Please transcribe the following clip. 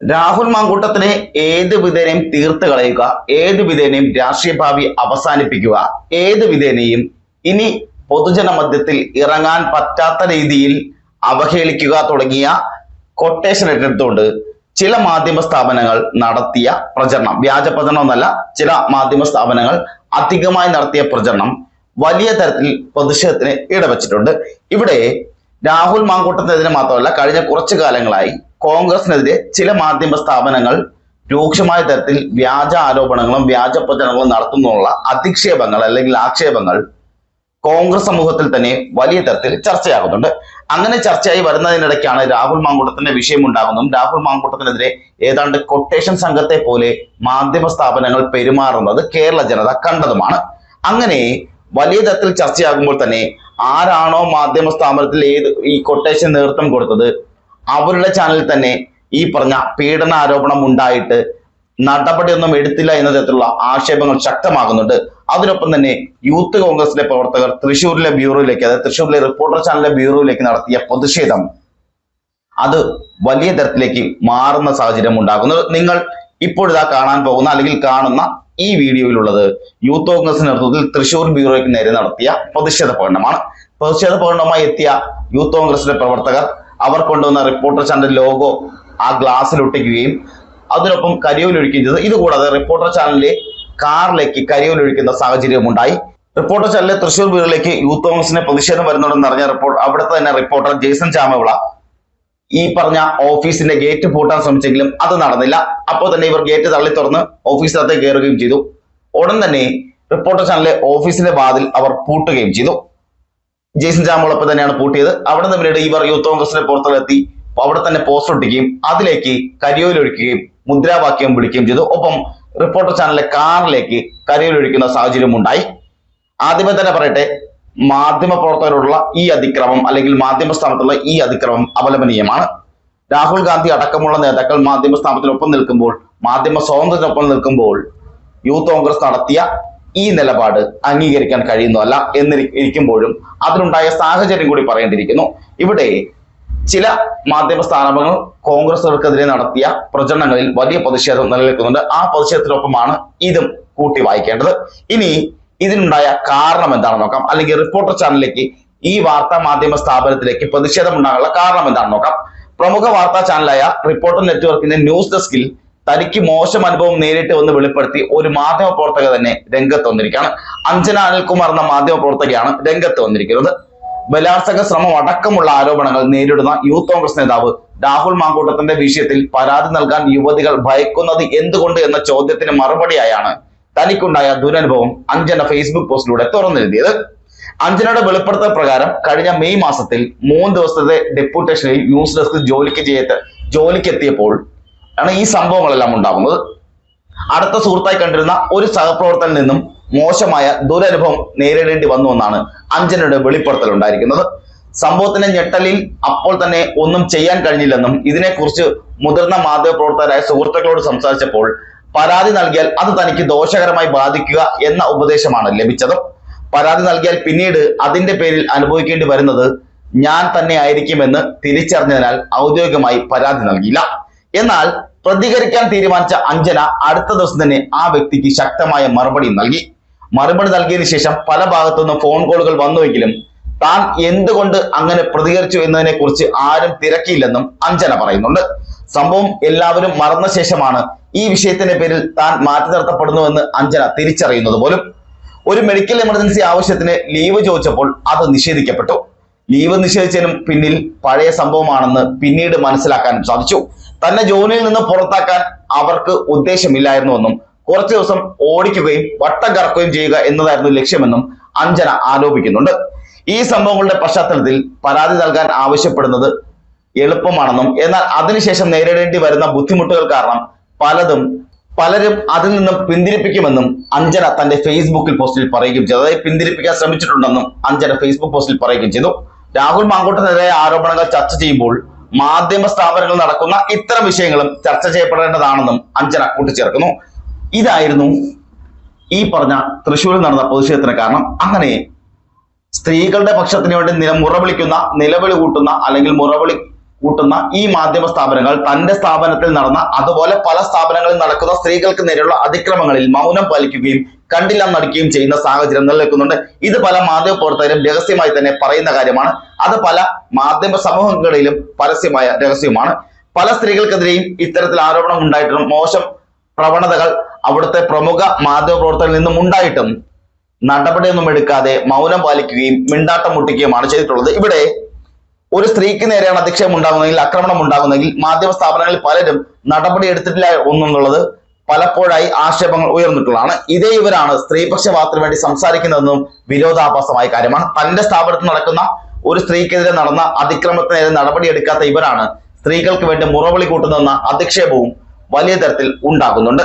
രാഹുൽ മാങ്കൂട്ടത്തിനെ ഏത് വിധേനയും തീർത്ത് കളയുക ഏത് വിധേനയും രാഷ്ട്രീയ ഭാവി അവസാനിപ്പിക്കുക ഏത് വിധേനയും ഇനി പൊതുജന മധ്യത്തിൽ ഇറങ്ങാൻ പറ്റാത്ത രീതിയിൽ അവഹേളിക്കുക തുടങ്ങിയ കൊട്ടേഷൻ എടുത്തുകൊണ്ട് ചില മാധ്യമ സ്ഥാപനങ്ങൾ നടത്തിയ പ്രചരണം. വ്യാജ പ്രചരണം എന്നല്ല ചില മാധ്യമ സ്ഥാപനങ്ങൾ അധികമായി നടത്തിയ പ്രചരണം വലിയ തരത്തിൽ പ്രതിഷേധത്തിന് ഇടവച്ചിട്ടുണ്ട്. ഇവിടെ രാഹുൽ മാങ്കൂട്ടത്തിനെതിരെ മാത്രമല്ല കഴിഞ്ഞ കുറച്ചു കാലങ്ങളായി കോൺഗ്രസിനെതിരെ ചില മാധ്യമ സ്ഥാപനങ്ങൾ രൂക്ഷമായ തരത്തിൽ വ്യാജ ആരോപണങ്ങളും വ്യാജ പ്രചരണങ്ങളും നടത്തുന്നുള്ള അധിക്ഷേപങ്ങൾ അല്ലെങ്കിൽ ആക്ഷേപങ്ങൾ കോൺഗ്രസ് സമൂഹത്തിൽ തന്നെ വലിയ തരത്തിൽ ചർച്ചയാകുന്നുണ്ട്. അങ്ങനെ ചർച്ചയായി വരുന്നതിനിടയ്ക്കാണ് രാഹുൽ മാങ്കൂട്ടത്തിന്റെ വിഷയം ഉണ്ടാകുന്നതും രാഹുൽ മാങ്കൂട്ടത്തിനെതിരെ ഏതാണ്ട് കൊട്ടേഷൻ സംഘത്തെ പോലെ മാധ്യമ സ്ഥാപനങ്ങൾ പെരുമാറുന്നത് കേരള ജനത കണ്ടതുമാണ്. അങ്ങനെ വലിയ തരത്തിൽ ചർച്ചയാകുമ്പോൾ തന്നെ ആരാണോ മാധ്യമ സ്ഥാപനത്തിൽ ഏത് ഈ കൊട്ടേഷൻ നേതൃത്വം കൊടുത്തത് അവരുടെ ചാനലിൽ തന്നെ ഈ പറഞ്ഞ പീഡന ആരോപണം ഉണ്ടായിട്ട് നടപടിയൊന്നും എടുത്തില്ല എന്ന തരത്തിലുള്ള ആക്ഷേപങ്ങൾ ശക്തമാകുന്നുണ്ട്. അതിനൊപ്പം തന്നെ യൂത്ത് കോൺഗ്രസിലെ പ്രവർത്തകർ തൃശ്ശൂരിലെ ബ്യൂറോയിലേക്ക് അതായത് തൃശ്ശൂരിലെ റിപ്പോർട്ടർ ചാനലിലെ ബ്യൂറോയിലേക്ക് നടത്തിയ പ്രതിഷേധം അത് വലിയ തരത്തിലേക്ക് മാറുന്ന സാഹചര്യം ഉണ്ടാകുന്നത്. നിങ്ങൾ ഇപ്പോഴിതാ കാണാൻ പോകുന്ന അല്ലെങ്കിൽ കാണുന്ന ഈ വീഡിയോയിലുള്ളത് യൂത്ത് കോൺഗ്രസ് നേതൃത്വത്തിൽ തൃശ്ശൂർ ബ്യൂറോയ്ക്ക് നേരെ നടത്തിയ പ്രതിഷേധ പ്രകടനമാണ്. പ്രതിഷേധ പ്രകടനവുമായി എത്തിയ യൂത്ത് കോൺഗ്രസിലെ പ്രവർത്തകർ അവർ കൊണ്ടുവന്ന റിപ്പോർട്ടർ ചാനൽ ലോഗോ ആ ഗ്ലാസ്സിൽ ഒട്ടിക്കുകയും അതിനൊപ്പം കരിയോലൊഴിക്കുകയും ചെയ്തു. ഇതുകൂടാതെ റിപ്പോർട്ടർ ചാനലിലെ കാറിലേക്ക് കരിയോലൊഴിക്കുന്ന സാഹചര്യം ഉണ്ടായി. റിപ്പോർട്ടർ ചാനലിലെ തൃശൂർ വീടുകളിലേക്ക് യൂത്ത് കോൺഗ്രസിന്റെ പ്രതിഷേധം വരുന്നുണ്ടെന്ന് അറിഞ്ഞ റിപ്പോർട്ട് അവിടുത്തെ തന്നെ റിപ്പോർട്ടർ ജെയ്സൺ ചാമവിള ഈ പറഞ്ഞ ഓഫീസിന്റെ ഗേറ്റ് പൂട്ടാൻ ശ്രമിച്ചെങ്കിലും അത് നടന്നില്ല. അപ്പോൾ തന്നെ ഇവർ ഗേറ്റ് തള്ളി തുറന്ന് ഓഫീസിനകത്തേക്ക് കയറുകയും ചെയ്തു. ഉടൻ തന്നെ റിപ്പോർട്ടർ ചാനലിലെ ഓഫീസിന്റെ വാതിൽ അവർ പൂട്ടുകയും ചെയ്തു. ജെയ്സൺ ജാമുളപ്പ് തന്നെയാണ് പൂട്ടിയത്. അവിടെ നിന്ന് പിന്നീട് ഇവർ യൂത്ത് കോൺഗ്രസിന്റെ പുറത്തിലെത്തി. അവിടെ തന്നെ പോസ്റ്റർ ഒട്ടിക്കുകയും അതിലേക്ക് കരിയോലൊഴിക്കുകയും മുദ്രാവാക്യം വിളിക്കുകയും ചെയ്തു. ഒപ്പം റിപ്പോർട്ടർ ചാനലിലെ കാറിലേക്ക് കരിയോലൊഴിക്കുന്ന സാഹചര്യം ഉണ്ടായി. ആദ്യമേ തന്നെ പറയട്ടെ മാധ്യമ പ്രവർത്തകരോടുള്ള ഈ അതിക്രമം അല്ലെങ്കിൽ മാധ്യമ സ്ഥാപനത്തിലുള്ള ഈ അതിക്രമം അപലപനീയമാണ് രാഹുൽ ഗാന്ധി അടക്കമുള്ള നേതാക്കൾ മാധ്യമ സ്ഥാപനത്തിനൊപ്പം നിൽക്കുമ്പോൾ മാധ്യമ സ്വാതന്ത്ര്യത്തിനൊപ്പം നിൽക്കുമ്പോൾ യൂത്ത് കോൺഗ്രസ് നടത്തിയ ഈ നിലപാട് അംഗീകരിക്കാൻ കഴിയുന്നതല്ല എന്നിരിക്കുമ്പോഴും അതിനുണ്ടായ സാഹചര്യം കൂടി പറയേണ്ടിയിരിക്കുന്നു. ഇവിടെ ചില മാധ്യമ സ്ഥാപനങ്ങൾ കോൺഗ്രസുകൾക്കെതിരെ നടത്തിയ പ്രചരണങ്ങളിൽ വലിയ പ്രതിഷേധം നിലനിൽക്കുന്നുണ്ട്. ആ പ്രതിഷേധത്തിനൊപ്പമാണ് ഇതും കൂട്ടി വായിക്കേണ്ടത്. ഇനി ഇതിനുണ്ടായ കാരണം എന്താണെന്ന് നോക്കാം. അല്ലെങ്കിൽ റിപ്പോർട്ടർ ചാനലിലേക്ക് ഈ വാർത്താ മാധ്യമ സ്ഥാപനത്തിലേക്ക് പ്രതിഷേധം ഉണ്ടാകാനുള്ള കാരണം എന്താണെന്ന് നോക്കാം. പ്രമുഖ വാർത്താ ചാനലായ റിപ്പോർട്ടർ നെറ്റ്വർക്കിന്റെ ന്യൂസ് ഡെസ്കിൽ തനിക്ക് മോശം അനുഭവം നേരിട്ട് വന്ന് വെളിപ്പെടുത്തി ഒരു മാധ്യമ പ്രവർത്തക തന്നെ രംഗത്ത് വന്നിരിക്കുകയാണ്. അഞ്ജന അനിൽകുമാർ എന്ന മാധ്യമ പ്രവർത്തകയാണ് രംഗത്ത് വന്നിരിക്കുന്നത്. ബലാത്സംഗ ശ്രമം അടക്കമുള്ള ആരോപണങ്ങൾ നേരിടുന്ന യൂത്ത് കോൺഗ്രസ് നേതാവ് രാഹുൽ മാങ്കൂട്ടത്തിന്റെ വിഷയത്തിൽ പരാതി നൽകാൻ യുവതികൾ ഭയക്കുന്നത് എന്തുകൊണ്ട് എന്ന ചോദ്യത്തിന് മറുപടിയായാണ് തനിക്കുണ്ടായ ദുരനുഭവം അഞ്ജന ഫേസ്ബുക്ക് പോസ്റ്റിലൂടെ തുറന്നെഴുതിയത്. അഞ്ജനയുടെ വെളിപ്പെടുത്തൽ പ്രകാരം കഴിഞ്ഞ മെയ് മാസത്തിൽ മൂന്ന് ദിവസത്തെ ഡെപ്യൂട്ടേഷനിൽ ന്യൂസ് ഡെസ്ക് ജോലിക്ക് ചെയ്ത് ജോലിക്ക് എത്തിയപ്പോൾ ആണ് ഈ സംഭവങ്ങളെല്ലാം ഉണ്ടാകുന്നത് അടുത്ത സുഹൃത്തായി കണ്ടിരുന്ന ഒരു സഹപ്രവർത്തനിൽ നിന്നും മോശമായ ദുരനുഭവം നേരിടേണ്ടി വന്നു എന്നാണ് അഞ്ജനയുടെ വെളിപ്പെടുത്തൽ ഉണ്ടായിരിക്കുന്നത്. സംഭവത്തിന്റെ ഞെട്ടലിൽ അപ്പോൾ തന്നെ ഒന്നും ചെയ്യാൻ കഴിഞ്ഞില്ലെന്നും ഇതിനെക്കുറിച്ച് മുതിർന്ന മാധ്യമപ്രവർത്തകരായ സുഹൃത്തുക്കളോട് സംസാരിച്ചപ്പോൾ പരാതി നൽകിയാൽ അത് തനിക്ക് ദോഷകരമായി ബാധിക്കുക എന്ന ഉപദേശമാണ് ലഭിച്ചത്. പരാതി നൽകിയാൽ പിന്നീട് അതിന്റെ പേരിൽ അനുഭവിക്കേണ്ടി വരുന്നത് ഞാൻ തന്നെ ആയിരിക്കുമെന്ന് തിരിച്ചറിഞ്ഞതിനാൽ ഔദ്യോഗികമായി പരാതി നൽകിയില്ല. എന്നാൽ പ്രതികരിക്കാൻ തീരുമാനിച്ച അഞ്ജന അടുത്ത ദിവസം തന്നെ ആ വ്യക്തിക്ക് ശക്തമായ മറുപടി നൽകി. മറുപടി നൽകിയതിനു ശേഷം പല ഭാഗത്തുനിന്നും ഫോൺ കോളുകൾ വന്നുവെങ്കിലും താൻ എന്തുകൊണ്ട് അങ്ങനെ പ്രതികരിച്ചു എന്നതിനെ കുറിച്ച് ആരും തിരക്കിയില്ലെന്നും അഞ്ജന പറയുന്നുണ്ട്. സംഭവം എല്ലാവരും മറന്ന ശേഷമാണ് ഈ വിഷയത്തിന്റെ പേരിൽ താൻ മാറ്റി നിർത്തപ്പെടുന്നുവെന്ന് അഞ്ജന തിരിച്ചറിയുന്നത് പോലും. ഒരു മെഡിക്കൽ എമർജൻസി ആവശ്യത്തിന് ലീവ് ചോദിച്ചപ്പോൾ അത് നിഷേധിക്കപ്പെട്ടു. ലീവ് നിഷേധിച്ചതിനും പിന്നിൽ പഴയ സംഭവമാണെന്ന് പിന്നീട് മനസ്സിലാക്കാനും സാധിച്ചു. തന്നെ ജോലിയിൽ നിന്ന് പുറത്താക്കാൻ അവർക്ക് ഉദ്ദേശമില്ലായിരുന്നുവെന്നും കുറച്ചു ദിവസം ഓടിക്കുകയും വട്ടം കറക്കുകയും ചെയ്യുക എന്നതായിരുന്നു ലക്ഷ്യമെന്നും അഞ്ജന ആരോപിക്കുന്നുണ്ട്. ഈ സംഭവങ്ങളുടെ പശ്ചാത്തലത്തിൽ പരാതി നൽകാൻ ആവശ്യപ്പെടുന്നത് എളുപ്പമാണെന്നും എന്നാൽ അതിനുശേഷം നേരിടേണ്ടി വരുന്ന ബുദ്ധിമുട്ടുകൾ കാരണം പലതും പലരും അതിൽ നിന്നും പിന്തിരിപ്പിക്കുമെന്നും അഞ്ജന തന്റെ ഫേസ്ബുക്കിൽ പോസ്റ്റിൽ പറയുകയും ചെയ്തു. അതായത് പിന്തിരിപ്പിക്കാൻ ശ്രമിച്ചിട്ടുണ്ടെന്നും അഞ്ജന ഫേസ്ബുക്ക് പോസ്റ്റിൽ പറയുകയും ചെയ്തു. രാഹുൽ മാങ്കൂട്ടത്തിനെതിരെ ആരോപണങ്ങൾ ചർച്ച ചെയ്യുമ്പോൾ മാധ്യമ സ്ഥാപനങ്ങൾ നടക്കുന്ന ഇത്തരം വിഷയങ്ങളും ചർച്ച ചെയ്യപ്പെടേണ്ടതാണെന്നും അഞ്ജന കൂട്ടിച്ചേർക്കുന്നു. ഇതായിരുന്നു ഈ പറഞ്ഞ തൃശ്ശൂരിൽ നടന്ന പ്രതിഷേധത്തിന് കാരണം. അങ്ങനെ സ്ത്രീകളുടെ പക്ഷത്തിന് വേണ്ടി നില മുറവിളിക്കുന്ന നിലവിളി കൂട്ടുന്ന അല്ലെങ്കിൽ മുറവിളി കൂട്ടുന്ന ഈ മാധ്യമ സ്ഥാപനങ്ങൾ തന്റെ സ്ഥാപനത്തിൽ നടന്ന അതുപോലെ പല സ്ഥാപനങ്ങളിൽ നടക്കുന്ന സ്ത്രീകൾക്ക് നേരെയുള്ള അതിക്രമങ്ങളിൽ മൗനം പാലിക്കുകയും കണ്ടില്ല നടിക്കുകയും ചെയ്യുന്ന സാഹചര്യം നിലനിൽക്കുന്നുണ്ട്. ഇത് പല മാധ്യമ പ്രവർത്തകരും രഹസ്യമായി തന്നെ പറയുന്ന കാര്യമാണ്. അത് പല മാധ്യമ സമൂഹങ്ങളിലും പരസ്യമായ രഹസ്യവുമാണ്. പല സ്ത്രീകൾക്കെതിരെയും ഇത്തരത്തിൽ ആരോപണം ഉണ്ടായിട്ടും മോശം പ്രവണതകൾ അവിടുത്തെ പ്രമുഖ മാധ്യമ പ്രവർത്തകരിൽ നിന്നും ഉണ്ടായിട്ടും നടപടിയൊന്നും എടുക്കാതെ മൗനം പാലിക്കുകയും മിണ്ടാട്ടം മുട്ടിക്കുകയുമാണ് ചെയ്തിട്ടുള്ളത്. ഇവിടെ ഒരു സ്ത്രീക്ക് നേരെയാണ് അധിക്ഷേപം ഉണ്ടാകുന്നതെങ്കിൽ ആക്രമണം ഉണ്ടാകുന്നതെങ്കിൽ മാധ്യമ സ്ഥാപനങ്ങളിൽ പലരും നടപടി എടുത്തിട്ടില്ല എന്നുള്ളത് പലപ്പോഴായി ആക്ഷേപങ്ങൾ ഉയർന്നിട്ടുള്ളതാണ്. ഇതേ ഇവരാണ് സ്ത്രീപക്ഷപാതത്തിന് വേണ്ടി സംസാരിക്കുന്നതെന്നും വിരോധാഭാസമായ കാര്യമാണ്. തന്റെ സ്ഥാപനത്തിൽ നടക്കുന്ന ഒരു സ്ത്രീക്കെതിരെ നടന്ന അതിക്രമത്തിനെതിരെ നടപടിയെടുക്കാത്ത ഇവരാണ് സ്ത്രീകൾക്ക് വേണ്ടി മുറവിളി കൂട്ടുന്നതെന്ന അധിക്ഷേപവും വലിയ തരത്തിൽ ഉണ്ടാകുന്നുണ്ട്.